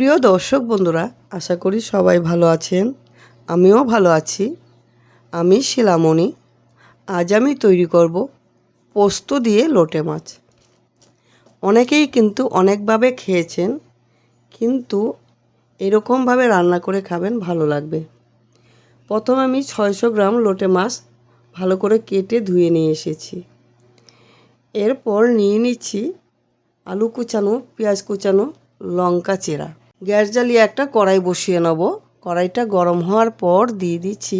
প্রিয় দর্শক বন্ধুরা, আশা করি সবাই ভালো আছেন। আমিও ভালো আছি। আমি শিলামণি। আজ আমি তৈরি করব পোস্ত দিয়ে লোটে মাছ। অনেকেই কিন্তু অনেকভাবে খেয়েছেন, কিন্তু এরকমভাবে রান্না করে খাবেন ভালো লাগবে। প্রথম আমি ছয়শো গ্রাম লোটে মাছ ভালো করে কেটে ধুয়ে নিয়ে এসেছি। এরপর নিয়ে নিচ্ছি আলু কুচানো, পেঁয়াজ কুচানো, লঙ্কা চেরা। গ্যাস জ্বালিয়ে একটা কড়াই বসিয়ে নেব। কড়াইটা গরম হওয়ার পর দিয়ে দিচ্ছি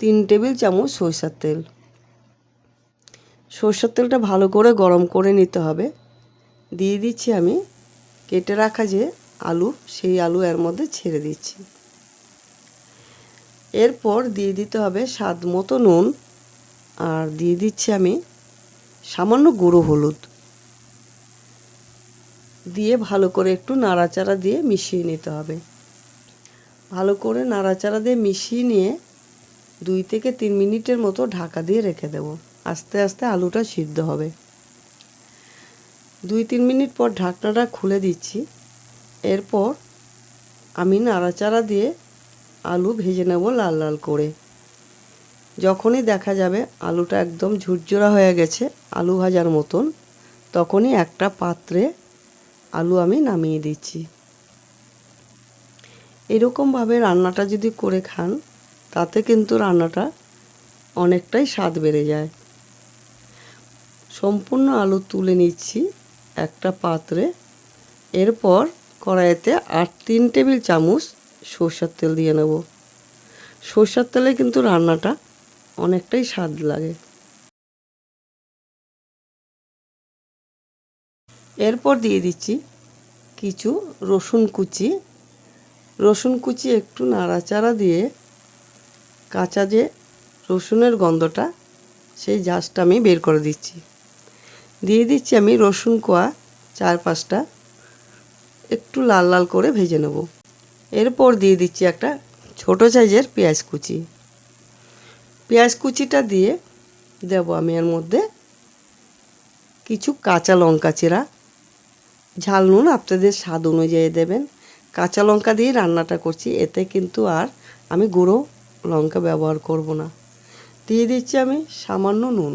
তিন টেবিল চামচ সরষের তেল। সরষের তেলটা ভালো করে গরম করে নিতে হবে। দিয়ে দিচ্ছি আমি কেটে রাখা যে আলু, সেই আলু এর মধ্যে ছেড়ে দিচ্ছি। এরপর দিয়ে দিতে হবে স্বাদ মতো নুন। আর দিয়ে দিচ্ছি আমি সামান্য গুঁড়ো হলুদ। দিয়ে ভালো করে একটু নাড়াচাড়া দিয়ে মিশিয়ে নিতে হবে। ভালো করে নাড়াচাড়া দিয়ে মিশিয়ে নিয়ে দুই থেকে তিন মিনিটের মতো ঢাকা দিয়ে রেখে দেব। আস্তে আস্তে আলুটা সিদ্ধ হবে। দুই তিন মিনিট পর ঢাকনাটা খুলে দিচ্ছি। এরপর আমি নাড়াচাড়া দিয়ে আলু ভেজে নেব লাল লাল করে। যখনই দেখা যাবে আলুটা একদম ঝুরঝুরা হয়ে গেছে, আলু ভাজার মতন, তখনই একটা পাত্রে আলু আমি নামিয়ে দিচ্ছি। এরকমভাবে রান্নাটা যদি করে খান, তাতে কিন্তু রান্নাটা অনেকটাই স্বাদ বেড়ে যায়। সম্পূর্ণ আলু তুলে নিচ্ছি একটা পাত্রে। এরপর কড়াইতে আট তিন টেবিল চামচ সর্ষের তেল দিয়ে নেব। সর্ষের তেলে কিন্তু রান্নাটা অনেকটাই স্বাদ লাগে। এরপর দিয়ে দিচ্ছি কিছু রসুন কুচি। রসুন কুচি একটু নাড়াচাড়া দিয়ে কাঁচা যে রসুনের গন্ধটা, সেই জাসটা আমি বের করে দিচ্ছি। দিয়ে দিচ্ছি আমি রসুন কোয়া চার পাঁচটা, একটু লাল লাল করে ভেজে নেব। এরপর দিয়ে দিচ্ছি একটা ছোট সাইজের পেঁয়াজ কুচি। পেঁয়াজ কুচিটা দিয়ে দেব আমি এর মধ্যে কিছু কাঁচা লঙ্কা চেরা ঝাল নুন আপনাদের স্বাদ অনুযায়ী দেবেন। কাঁচা লঙ্কা দিয়ে রান্নাটা করছি, এতে কিন্তু আর আমি গুঁড়ো লঙ্কা ব্যবহার করব না। দিয়ে দিচ্ছি আমি সামান্য নুন।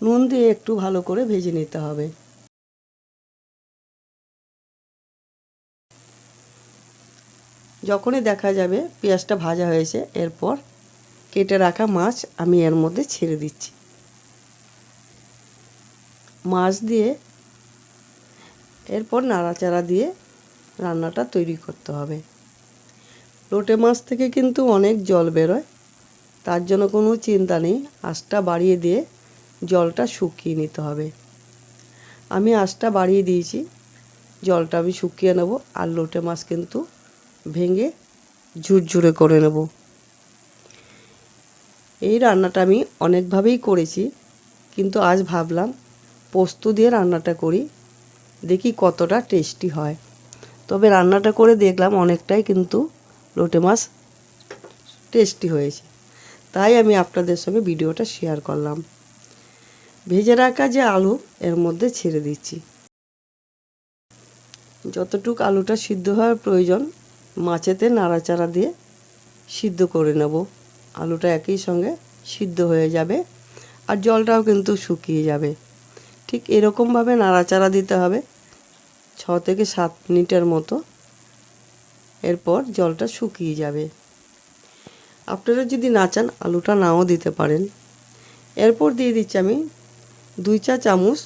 নুন দিয়ে একটু ভালো করে ভেজে নিতে হবে। যখনই দেখা যাবে পেঁয়াজটা ভাজা হয়েছে, এরপর কেটে রাখা মাছ আমি এর মধ্যে ছেড়ে দিচ্ছি। মাছ দিয়ে, এরপর নাড়াচাড়া দিয়ে রান্নাটা তৈরি করতে হবে। লোটে মাছ থেকে কিন্তু অনেক জল বেরোয়, তার জন্য কোনো চিন্তা নেই, আঁচটা বাড়িয়ে দিয়ে জলটা শুকিয়ে নিতে হবে। আমি আঁচটা বাড়িয়ে দিয়েছি, জলটা আমি শুকিয়ে নেব আর লোটে মাছ কিন্তু ভেঙে ঝুরঝুরে করে নেব। এই রান্নাটা আমি অনেকভাবেই করেছি, কিন্তু আজ ভাবলাম পোস্ত দিয়ে রান্নাটা করি, দেখি কতটা টেস্টি হয়। তবে রান্নাটা করে দেখলাম অনেকটাই কিন্তু লোটে মাছ টেস্টি হয়েছে। তাই আমি আপনাদের সঙ্গে ভিডিওটা শেয়ার করলাম। ভেজে রাখা যে আলু, এর মধ্যে ছেড়ে দিচ্ছি। যতটুক আলুটা সিদ্ধ হওয়ার প্রয়োজন, মাছেতে নাড়াচাড়া দিয়ে সিদ্ধ করে নেব। আলুটা একই সঙ্গে সিদ্ধ হয়ে যাবে, আর জলটাও কিন্তু শুকিয়ে যাবে। ঠিক এরকমভাবে নাড়াচাড়া দিতে হবে ছ থেকে সাত মিনিটের মতো। এরপর জলটা শুকিয়ে যাবে। আপনারা যদি না চান, আলুটা নাও দিতে পারেন। এরপর দিয়ে দিচ্ছি আমি দুই চা চামচ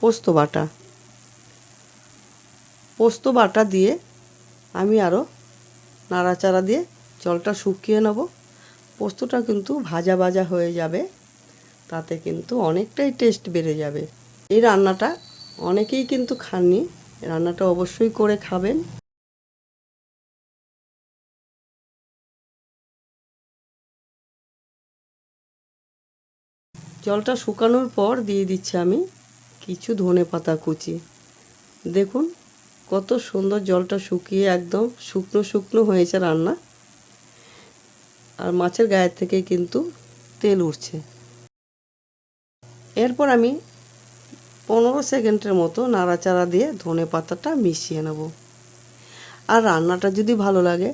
পোস্ত বাটা। পোস্ত বাটা দিয়ে আমি আরও নাড়াচাড়া দিয়ে জলটা শুকিয়ে নেব। পোস্তটা কিন্তু ভাজা ভাজা হয়ে যাবে, তাতে কিন্তু অনেকটাই টেস্ট বেড়ে যাবে। এই রান্নাটা অনেকেই কিন্তু খাননি রান্নাটা অবশ্যই করে খাবেন। জলটা শুকানোর পর দিয়ে দিচ্ছি আমি কিছু ধনে পাতা কুচি। দেখুন কত সুন্দর জলটা শুকিয়ে একদম শুকনো শুকনো হয়েছে রান্না। আর মাছের গায়ের থেকে কিন্তু তেল উঠছে। এরপর আমি পনেরো সেকেন্ডের মতো নাড়াচাড়া দিয়ে ধনে পাতাটা মিশিয়ে নেব। আর রান্নাটা যদি ভালো লাগে,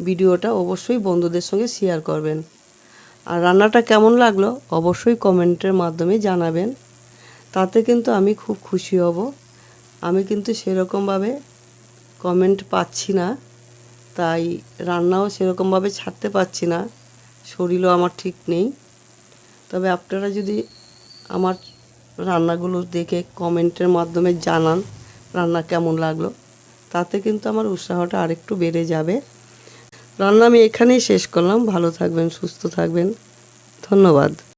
ভিডিওটা অবশ্যই বন্ধুদের সঙ্গে শেয়ার করবেন। আর রান্নাটা কেমন লাগল অবশ্যই কমেন্টের মাধ্যমে জানাবেন। তাতে কিন্তু আমি খুব খুশি হব। আমি কিন্তু সেরকমভাবে কমেন্ট পাচ্ছি না, তাই রান্নাও সেরকমভাবে ছাড়তে পারছি না। শরীরও আমার ঠিক নেই। তবে আপনারা যদি আমার রান্নাগুলো দেখে কমেন্টের মাধ্যমে জানান রান্না কেমন লাগল। তাতে কিন্তু আমার উৎসাহটা আরেকটু বেড়ে যাবে। রান্না আমি এখানেই শেষ করলাম। ভালো থাকবেন, সুস্থ থাকবেন। ধন্যবাদ।